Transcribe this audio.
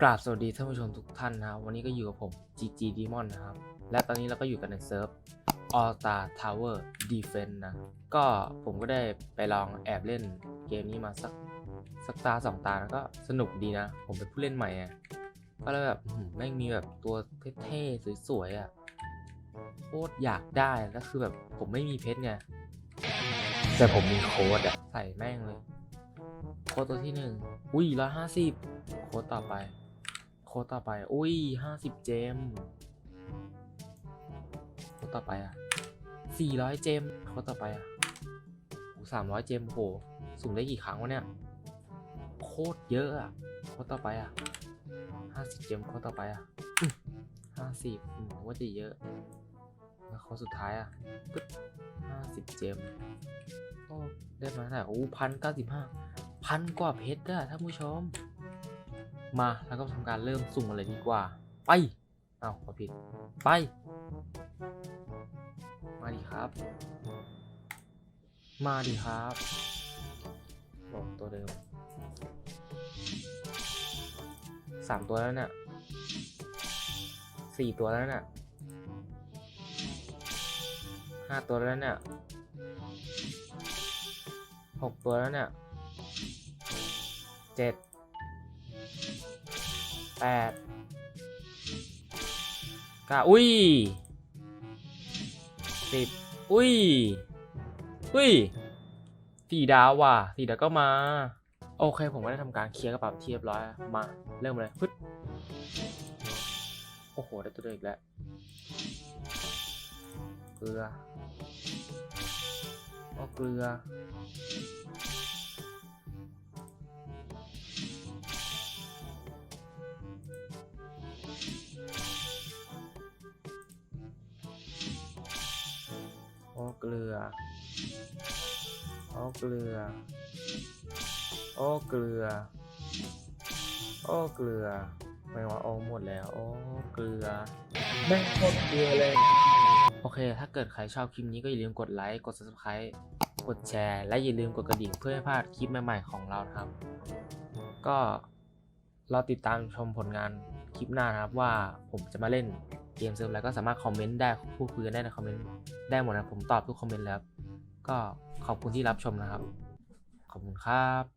กราบสวัสดีท่านผู้ชมทุกท่านนะครับวันนี้ก็อยู่กับผม GG Demon นะครับ และตอนนี้เราก็อยู่กันในเซิร์ฟ All Star Tower Defense นะ ก็ผมก็ได้ไปลองแอบเล่นเกมนี้มาสักสักตาสองตาแล้วก็สนุกดีนะ ผมเป็นผู้เล่นใหม่อะก็เลยแบบอื้อหือแม่งมีแบบตัวเท่ๆ สวยๆอะโคตรอยากได้แล้วคือแบบผมไม่มีเพชรไงแต่ผมมีโค้ดอะใส่แม่งเลย โค้ดตัวที่หนึ่งอุ้ยร้อยห้าสิบโค้ดต่อไป โคต่อไป อุ้ยห้าสิบเจม โคต่อไปอะสี่ร้อยเจม โคต่อไปอะสามร้อยเจมโห สุ่มได้กี่ครั้งวะเนี่ย โคตรเยอะอะ โคต่อไปอะห้าสิบเจมโคต่อไปอะห้าสิบว่าจะเยอะ แล้วโค้ดสุดท้ายอะปึ๊บห้าสิบเจมโอ้ได้มาเท่าไหร่โอ้พันเก้าสิบห้าพันกว่าเพชรอะท่านผู้ชม มาแล้วก็ทำการเริ่มสุ่มกันเลยดีกว่า ไปเอาขอผิด ไป มาดิครับ มาดิครับบอกตัวเดิมสามตัวแล้วเนี่ยสี่ตัวแล้วเนี่ยห้าตัวแล้วเนี่ยหกตัวแล้วเนี่ยเจ็ด แปดเก้าอุ้ยสิบอุ้ย อุ้ยสี่ดาวว่ะสี่ดาวก็มา โอเค ผมก็ได้ทำการเคลียร์กระเป๋าที่เรียบร้อย มา เริ่มเลยปึ๊ดโอ้โห ได้ตัวเดียวอีกแล้วเกลือโอ้เกลือ เกลือ โอ้เกลือ โอ้เกลือ โอ้เกลือ ไม่ว่าโอ้หมดแล้ว โอ้เกลือ แม่งโคตรเกลือเลย โอเค ถ้าเกิดใครชอบคลิปนี้ก็อย่าลืมกดไลค์ กด subscribe กดแชร์ และอย่าลืมกดกระดิ่งเพื่อไม่พลาดคลิปใหม่ๆของเรานะครับ ก็รอติดตามชมผลงานคลิปหน้านะครับว่าผมจะมาเล่น เกมเซิร์ฟอะไรก็สามารถคอมเมนต์ได้พูดคุยกันได้ในคอมเมนต์ได้หมดนะผมตอบทุกคอมเมนต์แล้วก็ขอบคุณที่รับชมนะครับ ขอบคุณครับ